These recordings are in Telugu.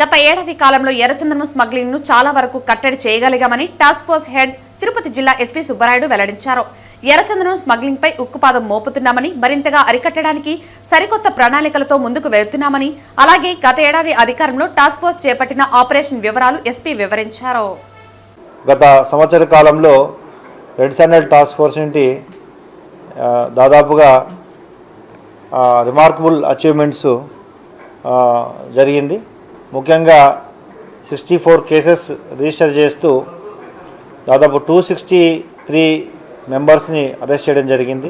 గత ఏడాది కాలంలో ఎర్రచందనం స్మగ్లింగ్ను చాలా వరకు కట్టడి చేయగలిగామని టాస్క్ ఫోర్స్ హెడ్ తిరుపతి జిల్లా ఎస్పీ సుబ్బరాయుడు వెల్లడించారు. ఎర్రచందనం స్మగ్లింగ్ పై ఉక్కుపాదం మోపుతున్నామని మరింతగా అరికట్టడానికి సరికొత్త ప్రణాళికలతో ముందుకు వెళుతున్నామని అలాగే గత ఏడాది అధికారంలో టాస్క్ ఫోర్స్ చేపట్టిన ఆపరేషన్ వివరాలు ఎస్పీ వివరించారు. గత సంవత్సర కాలంలో రెడ్ సెనల్ టాస్క్ ఫోర్స్ నుండి దాదాపుగా రిమార్కబుల్ అచీవ్మెంట్స్ జరిగింది. ముఖ్యంగా సిక్స్టీ ఫోర్ కేసెస్ రిజిస్టర్ చేస్తూ దాదాపు టూ సిక్స్టీ త్రీ మెంబర్స్ని అరెస్ట్ చేయడం జరిగింది.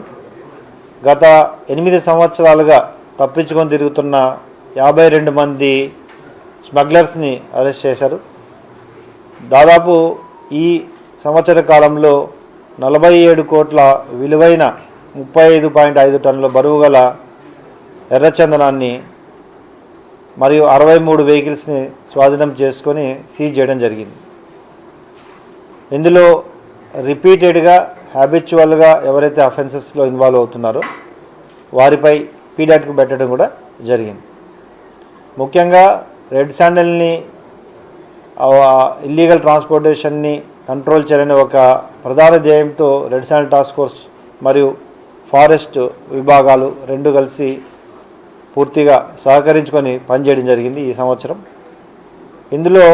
గత ఎనిమిది సంవత్సరాలుగా తప్పించుకొని తిరుగుతున్న యాభై రెండు మంది స్మగ్లర్స్ని అరెస్ట్ చేశారు. దాదాపు ఈ సంవత్సర కాలంలో నలభై ఏడు కోట్ల విలువైన ముప్పై ఐదు పాయింట్ ఐదు టన్నుల బరువు గల ఎర్రచందనాన్ని మరియు అరవై మూడు వెహికల్స్ని స్వాధీనం చేసుకొని సీజ్ చేయడం జరిగింది. ఇందులో రిపీటెడ్గా హ్యాబిచువల్గా ఎవరైతే అఫెన్సెస్లో ఇన్వాల్వ్ అవుతున్నారో వారిపై పీడాట్కు పెట్టడం కూడా జరిగింది. ముఖ్యంగా రెడ్ శాండల్ని ఇల్లీగల్ ట్రాన్స్పోర్టేషన్ని కంట్రోల్ చేయాలనే ఒక ప్రధాన ధ్యేయంతో రెడ్ శాండల్ టాస్క్ ఫోర్స్ మరియు ఫారెస్ట్ విభాగాలు రెండు కలిసి పూర్తిగా సహకరించుకొని పనిచేయడం జరిగింది ఈ సంవత్సరం. ఇందులో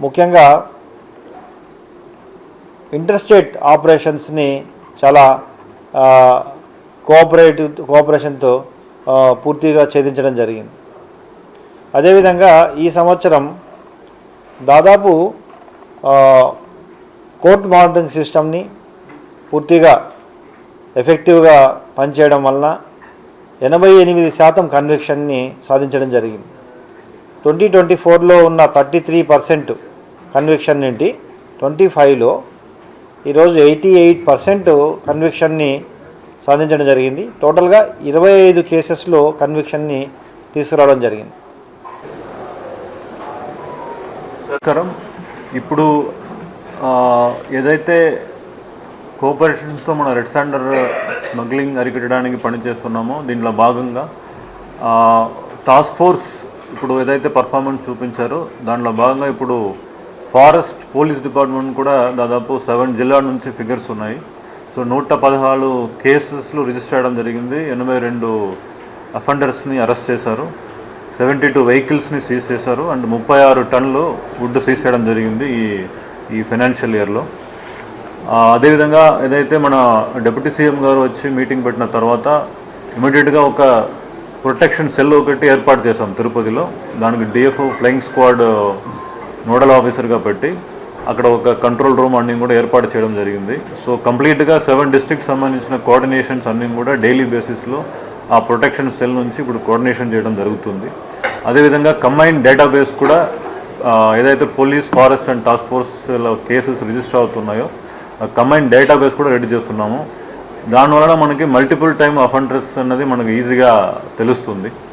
ముఖ్యంగా ఇంటర్స్టేట్ ఆపరేషన్స్ని చాలా కోఆపరేటివ్ కోఆపరేషన్తో పూర్తిగా ఛేదించడం జరిగింది. అదేవిధంగా ఈ సంవత్సరం దాదాపు కోర్ట్ మానిటరింగ్ సిస్టమ్ని పూర్తిగా ఎఫెక్టివ్గా పనిచేయడం వలన ఎనభై ఎనిమిది శాతం కన్విక్షన్ని సాధించడం జరిగింది. ట్వంటీ ట్వంటీ ఫోర్లో ఉన్న థర్టీ త్రీ పర్సెంట్ కన్విక్షన్ నుండి ట్వంటీ ఫైవ్లో ఈరోజు ఎయిటీ ఎయిట్ పర్సెంట్ కన్విక్షన్ని సాధించడం జరిగింది. టోటల్గా ఇరవై ఐదు కేసెస్లో కన్విక్షన్ని తీసుకురావడం జరిగింది. ఇప్పుడు ఏదైతే కోఆపరేషన్స్తో మనం రెడ్ సాండర్ స్మగ్లింగ్ అరికట్టడానికి పనిచేస్తున్నామో దీంట్లో భాగంగా టాస్క్ ఫోర్స్ ఇప్పుడు ఏదైతే పర్ఫార్మెన్స్ చూపించారో దాంట్లో భాగంగా ఇప్పుడు ఫారెస్ట్ పోలీస్ డిపార్ట్మెంట్ కూడా దాదాపు సెవెన్ జిల్లా నుంచి ఫిగర్స్ ఉన్నాయి. సో నూట పదహారు కేసెస్లు రిజిస్టర్ చేయడం జరిగింది. ఎనభై రెండు అఫెండర్స్ని అరెస్ట్ చేశారు. సెవెంటీ టూ వెహికల్స్ని సీజ్ చేశారు. అండ్ ముప్పై ఆరు టన్నులు వుడ్ సీజ్ చేయడం జరిగింది ఈ ఈ ఫైనాన్షియల్ ఇయర్లో. అదేవిధంగా ఏదైతే మన డిప్యూటీ సీఎం గారు వచ్చి మీటింగ్ పెట్టిన తర్వాత ఇమీడియట్గా ఒక ప్రొటెక్షన్ సెల్ ఒకటి ఏర్పాటు చేశాం తిరుపతిలో. దానికి డిఎఫ్ఓ ఫ్లయింగ్ స్క్వాడ్ నోడల్ ఆఫీసర్గా పెట్టి అక్కడ ఒక కంట్రోల్ రూమ్ అన్ని కూడా ఏర్పాటు చేయడం జరిగింది. సో కంప్లీట్గా సెవెన్ డిస్టిక్ సంబంధించిన కోఆర్డినేషన్స్ అన్నీ కూడా డైలీ బేసిస్లో ఆ ప్రొటెక్షన్ సెల్ నుంచి ఇప్పుడు కోఆర్డినేషన్ చేయడం జరుగుతుంది. అదేవిధంగా కంబైన్ డేటాబేస్ కూడా ఏదైతే పోలీస్ ఫారెస్ట్ అండ్ టాస్క్ ఫోర్స్లో కేసెస్ రిజిస్టర్ అవుతున్నాయో కంబైన్ డేటాబేస్ కూడా రెడీ చేస్తున్నాము. దానివలన మనకి మల్టిపుల్ టైమ్ అఫెండర్స్ అన్నది మనకు ఈజీగా తెలుస్తుంది.